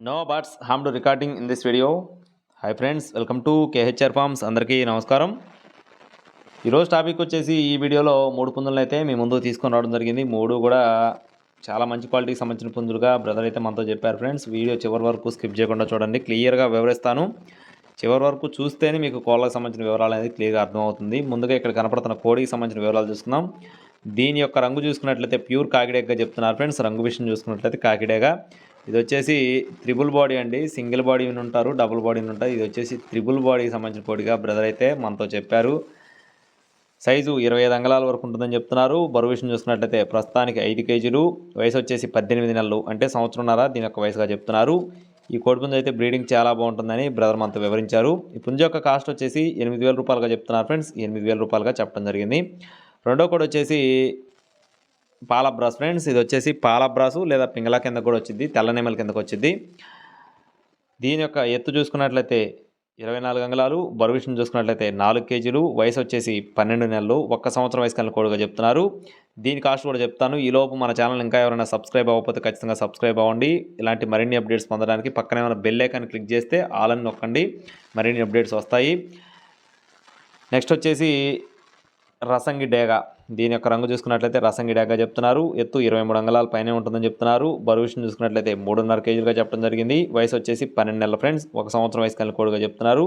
No birds harm to recording in this video hi friends welcome to KHR farms అందరికీ నమస్కారం ఈరోజు topic వచ్చేసి ఈ వీడియోలో మూడు పుంజులను అయితే మీ ముందు తీసుకొని రావడం జరిగింది. మూడు కూడా చాలా మంచి క్వాలిటీకి సంబంధించిన పుంజులుగా బ్రదర్ అయితే మనతో చెప్పారు ఫ్రెండ్స్ వీడియో చివరి వరకు స్కిప్ చేయకుండా చూడండి. క్లియర్గా వివరిస్తాను. చివరి వరకు చూస్తేనే మీకు కోళ్ళకి సంబంధించిన వివరాలు అనేది క్లియర్గా అర్థమవుతుంది. ముందుగా ఇక్కడ కనపడుతున్న కోడికి సంబంధించిన వివరాలు చూసుకుందాం. దీని యొక్క రంగు చూసుకున్నట్లయితే ప్యూర్ కాకిడేగా చెప్తున్నారు ఫ్రెండ్స్ రంగు విషయం చూసుకున్నట్లయితే కాకిడేగా. ఇది వచ్చేసి త్రిబుల్ బాడీ అండి. సింగిల్ బాడీ ఉంటారు డబుల్ బాడీ ఉంటారు. ఇది వచ్చేసి త్రిబుల్ బాడీకి సంబంధించిన కోడిగా బ్రదర్ అయితే మనతో చెప్పారు. సైజు ఇరవై ఐదు అంగళాల వరకు ఉంటుందని చెప్తున్నారు. బరువు విషయం చూసుకున్నట్లయితే ప్రస్తుతానికి ఐదు కేజీలు. వయసు వచ్చేసి పద్దెనిమిది నెలలు అంటే సంవత్సరంన్నర దీని యొక్క వయసుగా చెప్తున్నారు. ఈ కోడిపుంజు అయితే బ్రీడింగ్ చాలా బాగుంటుందని బ్రదర్ మనతో వివరించారు. ఈ పుంజు యొక్క కాస్ట్ వచ్చేసి ఎనిమిది వేల రూపాయలుగా చెప్తున్నారు ఫ్రెండ్స్. ఎనిమిది వేల రూపాయలుగా చెప్పడం జరిగింది. రెండో కోడి వచ్చేసి పాలబ్రాస్ ఫ్రెండ్స్ ఇది వచ్చేసి పాలబ్రాసు లేదా పింగళ కింద కూడా వచ్చింది తెల్లనేమల కిందకు వచ్చింది. దీని యొక్క ఎత్తు చూసుకున్నట్లయితే ఇరవై నాలుగు అంగళాలు బరువు విషయం చూసుకున్నట్లయితే నాలుగు కేజీలు వయసు వచ్చేసి పన్నెండు నెలలు ఒక్క సంవత్సరం వయసు కలిగిన కోడుగా చెప్తున్నారు. దీని కాస్ట్ కూడా చెప్తాను. ఈ లోపు మన ఛానల్ ఇంకా ఎవరైనా సబ్స్క్రైబ్ అవ్వకపోతే ఖచ్చితంగా సబ్స్క్రైబ్ అవ్వండి. ఇలాంటి మరిన్ని అప్డేట్స్ పొందడానికి పక్కనే ఏమైనా బెల్ ఐకాన్ క్లిక్ చేస్తే ఆల్ అని నొక్కండి. మరిన్ని అప్డేట్స్ వస్తాయి. నెక్స్ట్ వచ్చేసి రసంగి డేగా. దీని యొక్క రంగు చూసుకున్నట్లయితే రసంగి డేగా చెప్తున్నారు. ఎత్తు ఇరవై మూడు అంగళాల పైనే ఉంటుందని చెప్తున్నారు. బరువుషన్ చూసుకున్నట్లయితే మూడున్నర కేజీలుగా చెప్పడం జరిగింది. వయసు వచ్చేసి పన్నెండు నెలల ఫ్రెండ్స్. ఒక సంవత్సరం వయసు కలిగిన కోడుగా చెప్తున్నారు.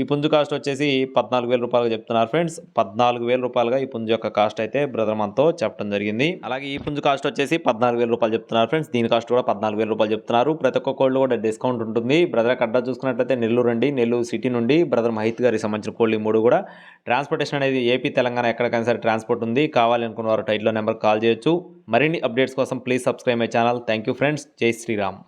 ఈ పుంజు కాస్ట్ వచ్చేసి పద్నాలుగు వేల రూపాయలుగా చెప్తున్నారు ఫ్రెండ్స్. పద్నాలుగు వేల రూపాయలుగా ఈ పుంజు యొక్క కాస్ట్ అయితే బ్రదర్ మనతో చెప్పడం జరిగింది. అలాగే ఈ పుంజు కాస్ట్ వచ్చేసి పద్నాలుగు వేల రూపాయలు చెప్తున్నారు ఫ్రెండ్స్. దీని కాస్ట్ కూడా పద్నాలుగు వేల రూపాయలు చెప్తున్నారు. ప్రతి ఒక్క కోళ్ళు కూడా డిస్కౌంట్ ఉంటుంది. బ్రదర్ అడ్డా చూసుకున్నట్లయితే నెల్లూరు అండి. నెల్లూరు సిటీ నుండి బ్రదర్ మహిత్ గారికి సంబంధించిన కోళ్ళు మూడు కూడా. ట్రాన్స్పోర్టేషన్ అనేది ఏపీ తెలంగాణ ఎక్కడికైనా సరే ట్రాన్స్పోర్ట్ ఉంది. కావాలనుకున్న వారు టైట్లో నెంబర్ కాల్ చేయొచ్చు. మరిన్ని అప్డేట్స్ కోసం please subscribe my channel. Thank you friends. Jai Sriram.